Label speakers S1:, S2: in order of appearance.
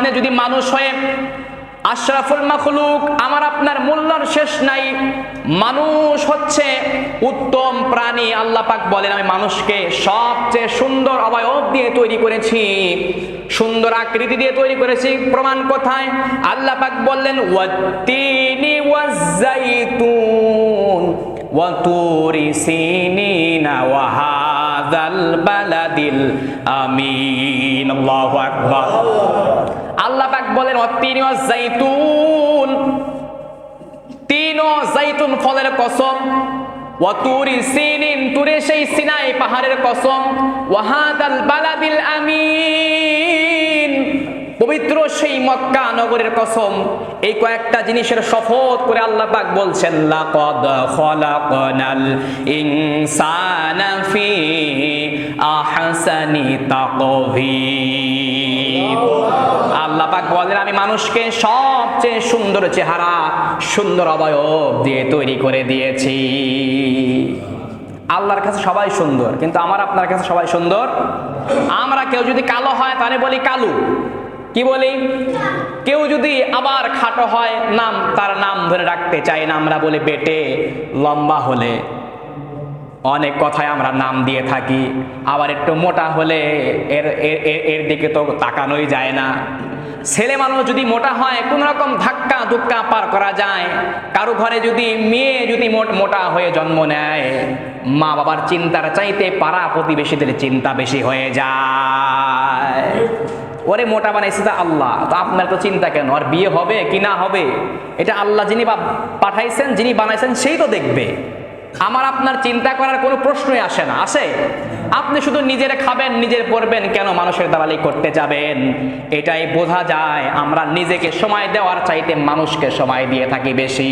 S1: আপনি যদি মানুষ হয়ে আশরাফুল মাখলুক, আমার আপনার মূল্যার শেষ নাই। মানুষ হচ্ছে উত্তম প্রাণী, আল্লাহ পাক বলেন, আমি মানুষকে সবচেয়ে সুন্দর অবয়ব দিয়ে তৈরি করেছি, সুন্দর আকৃতি দিয়ে তৈরি করেছি। প্রমাণ কোথায়? আল্লাহ পাক বললেন, ওয়াত্তিনি ওয়াজ্জাইতুন ওয়াতুরি সিনিনা ওয়াহাদাল বালাদিল আমিন। আল্লাহু আকবার। পাক জাইতুন। তিন জাইতুন ফলের কসম। সেই পাহাড়ের পবিত্র সেই মক্কা নগরের কসম। এই কয়েকটা জিনিসের শপথ করে আল্লাহ পাক বলছেন, লাকাদ খলাকনাল বলেন আমি মানুষকে সবচেয়ে সুন্দর চেহারা, সুন্দর অবয়ব দিয়ে তৈরি করে দিয়েছি। আল্লাহর কাছে সবাই সুন্দর, কিন্তু আমার আপনার কাছে সবাই সুন্দর? আমরা কেউ যদি কালো হয়, তাহলে বলি কালু। কি বলি? কেউ যদি আবার খাটো হয়, নাম, তার নাম ধরে রাখতে চাই না, আমরা বলি বেটে, লম্বা হলে। অনেক কথায় আমরা নাম দিয়ে থাকি, আবার একটু মোটা হলে এর, এর- এর- এর দিকে তো তাকানোই যায় না। ছেলে মানুষ যদি মোটা হয়, কোন রকম ধাক্কা ধুক্কা পার করা যায়। কারও ঘরে যদি মেয়ে যদি মোট- মোটা হয়ে জন্ম নেয়, মা বাবার চিন্তার চাইতে পাড়া প্রতিবেশীদের চিন্তা বেশি হয়ে যায়। ওরে মোটা বানাইছে তা আল্লাহ। তো আপনার তো চিন্তা কেন? আর বিয়ে হবে কি না হবে? এটা আল্লাহ যিনি পাঠাইছেন, যিনি বানাইছেন, সেই তো দেখবে। আমার আপনার চিন্তা করার কোনো প্রশ্নই আসে না। আসে? আপনি শুধু নিজের খাবেন, নিজের পড়বেন কেন মানুষের দালালি করতে যাবেন? এটাই বোঝা যায়। আমরা নিজেকে সময় দেওয়ার চাইতে মানুষকে সময় দিয়ে থাকি বেশি।